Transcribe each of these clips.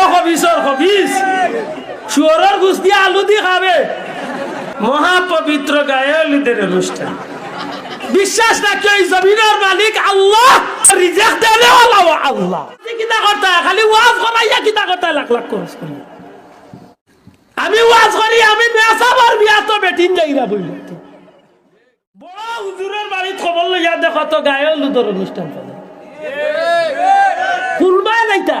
বড় হবিসর হবিস শুয়রের ঘুষ দিয়ে আলু দিয়ে খাবে। মহাপবিত্র গায়লীদের অনুষ্ঠান। বিশ্বাস মালিক আল্লাহ রিজেক্ট দেনে আল্লাহ আল্লাহ। কিতা করতে আমি আমি মেসাবার খবর লইয়া দেখো তো গায়ে লুদর অনুষ্ঠান চলে। ফুলবাই নাইতা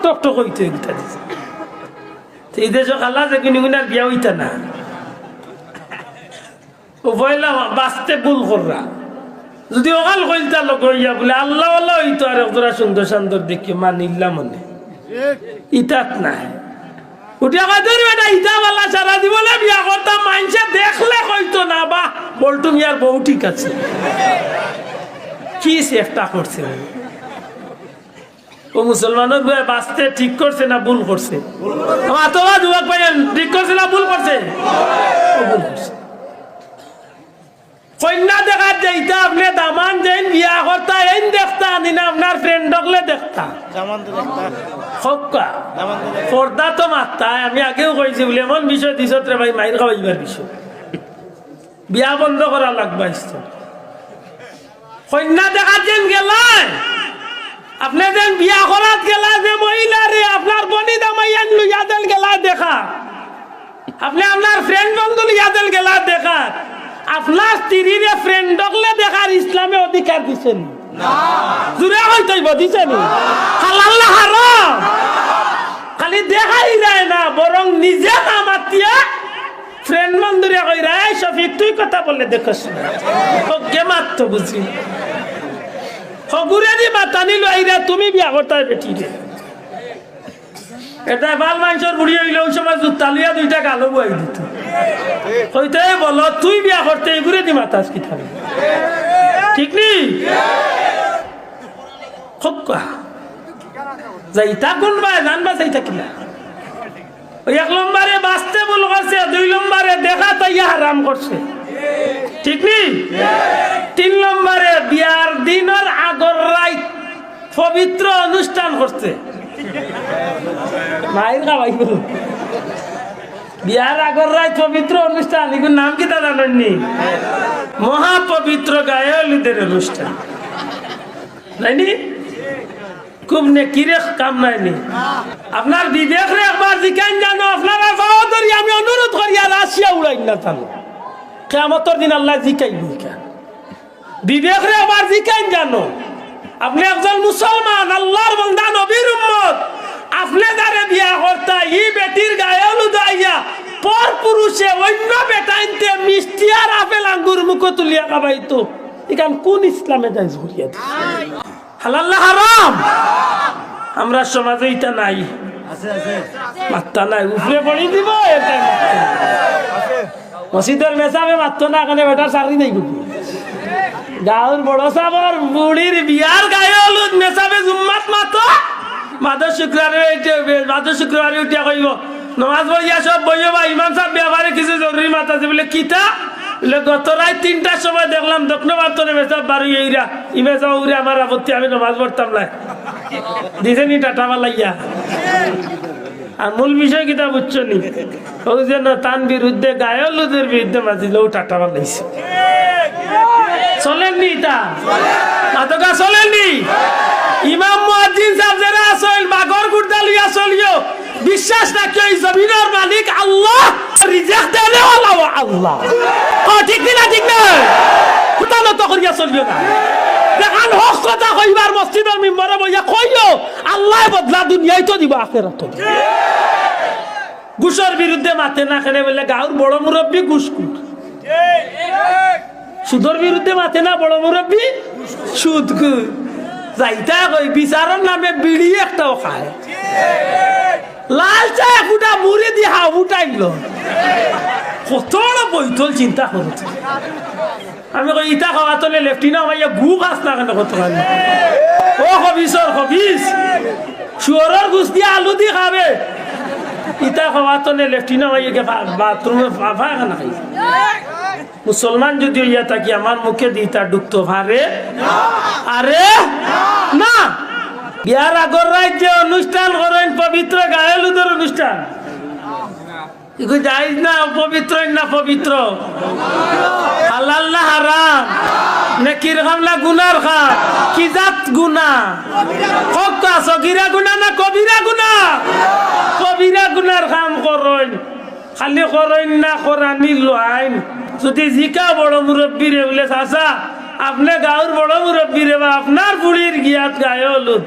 লাল টকটক হইতো খালা যে কিনি বিয়া হইতা না বইলা বাঁচতে ভুল কররা যদি অকাল কইলতা লোক হইয়া বলে আল্লাহ আল্লাহ হইতো আর একজোড়া সুন্দর সুন্দর দেখি মানিল্লা মনে ইটাত নাই উঠিয়া দেখলে কইতো না বা বলটু মিয়ার বউ ঠিক আছে কি চেষ্টা করছে ও মুসলমানের বয়ে বাঁচতে ঠিক করছে না ভুল করছে? যুবক ঠিক করছে না ভুল করছে? ভুল করছে। কন্যা দেখার যাইতা আপনি দামান যেন বিয়া করতা এই দেখতা নিনা আপনার ফ্রেন্ড হকলে দেখতা। হকা পর্দা তো মাত্তা আমি আগেও কইছি বলে এমন বিষয় দিছ রে ভাই মাইর খাওয়াইবার বিষয়। বিয়া বন্ধ করা লাগবা কন্যা দেখার যেন গেলাই আপনি যেন বিয়া করাত গেলা যে মহিলা রে, আপনার বনি দামাইয়ান লইয়া দেন গেলা দেখা। আপনি আপনার ফ্রেন্ড বন্ধু লইয়া গেলা দেখা। আপনার স্ত্রীর ফ্রেন্ড হকলে দেখার ইসলামে অধিকার দিছেন জুড়ে হইতইব দিছেন হালাল না। হারাম। খালি দেখাই যায় না, বরং নিজে না মাতিয়া ফ্রেন্ড বন্ধুরে কই রে শফিক, তুই কথা বললে দেখছ না। কে মারতো বুঝি। হগুরে দি বাতানি লইরা তুমি বিয়া করতে বেটি রে এটা বাল মাংসর বুড়ি হইলে ওই সময় জুতা লইয়া দুইটা গালো বই দিত। হইতে বল তুই বিয়া করতে এগুরে দি মাতাস কি থাকবে ঠিক নি? খক্কা যাইতা কোন বা জানবা যাইতা কিনা এক নম্বরে বাঁচতে ভুল করছে দুই নম্বরে দেখা তাইয়া হারাম করছে ঠিক নি? তিন নম্বরে বিয়ার দিনের আগর রাই পবিত্র অনুষ্ঠান করছে। মায়ের খাওয়াই বিয়ার আগর রাই পবিত্র অনুষ্ঠান এগুলো নাম কি তা জানেননি? মহাপবিত্র গায়লীদের অনুষ্ঠান। নাইনি? খুব নেকিরে কাম নাইনি। আপনার বিবেক রে, একবার জিকান জানো, আপনার আমি অনুরোধ করি, আর আসিয়া উড়াই না তাহলে। কেমতর দিন আল্লাহ জিকাই বিবেক রে আবার জিকাইন জানো? আপনি একজন মুসলমান আল্লাহর বন্দা নবীর উম্মত। আপনি যারে বিয়া করতা ই বেটির গায়ে লুদাইয়া পর পুরুষে অন্য বেটাইনতে মিষ্টি আর আপেল আঙ্গুর মুখ তুলিয়া খাবাইতো। এখান কোন ইসলামে যাই ঝুরিয়া হালাল্লাহ হারাম? আমরা সমাজে এটা নাই। মাত্তা নাই। উপরে পড়ি দিব এটা মসজিদের মেসাবে মাত্র না এখানে বেটার চাকরি নেই গুপি গাঁর বড় সাবর বুড়ির বিয়ার গায়ে হলুদ মেসাবে জুম্মাত মাতো মাদর শুক্রবারে মাদর শুক্রবারে উঠিয়া কইব, নমাজ পড়িয়া সব বইব বা ইমাম সাহেব ব্যাপারে কিছু জরুরি মাতা আছে। বলে, কিতা? বলে, গত রাত তিনটার সময় দেখলাম দক্ষিণ বার্তনে মেসাব বারু এইরা ইমেজা উড়ে আমার আপত্তি, আমি নমাজ পড়তাম না। দিছে নি টাটা মালাইয়া। আর মূল বিষয় কিতা বুঝছ নি? ওই যে না তান বিরুদ্ধে গায়লুদের বিরুদ্ধে মাতিল, ও টাটা বানাইছে। চলেননি তা? মাতকা চলেননি? ইমাম মুয়াজ্জিন সাহেব যারা আসল বাগর গুর্দা লইয়া চলিও, বিশ্বাস রাখি ওই জমিনের মালিক আল্লাহ রিজেক্ট দেনে আল্লাহ। ঠিক না ঠিক না? কুতানো তো করিয়া চলিও না। হক কথা কইবার মসজিদের মিম্বরে বইয়া কইও, আল্লাহ বদলা দুনিয়ায় তো দিব, আখেরাত দিব। ঘুষের বিরুদ্ধে মাথে না খেলে বলে গাঁর বড় মুরব্বী ঘুষকুট সুদর বিরুদ্ধে মাথে না বড় মুরব্বী সুদ যাইতা কই, বিচারের নামে বিড়ি একটাও খায়। লাল চা ফুটা মুড়ি দিয়ে হাও ফুটাইল কত বৈতল চিন্তা করছে আমি কই ইটা খাওয়া তো লেফটিনা মাইয়া গু গাছ না কেন কত খান ও হবিসর হবিস শুয়রের গুছ দিয়ে আলু দিয়ে খাবে। ইটা খাওয়া তো লেফটিনা মাইয়া বাথরুমে ফাফা কেন খাই মুসলমান যদি ইয়া থাকি, আমার মুখে দি দিতা ডুবতো ভারে আরে, না। বিয়ার আগর রাজ্যে অনুষ্ঠান করেন, পবিত্র গায়েলুদের অনুষ্ঠান। জায়জ না, পবিত্র না পবিত্র? হালাল না হারাম? নে না গুনার খা কি গুনা কক সগিরা গুনা না কবিরা গুনা কবিরা গুনার কাম করইন খালি করইন না করানি লোহাইন যদি জিকা বড় মুরব্বী রে বলে, চাচা, আপনি গাঁর বড় মুরব্বী রে বা, আপনার বুড়ির গিয়াত গায়ে হলুদ।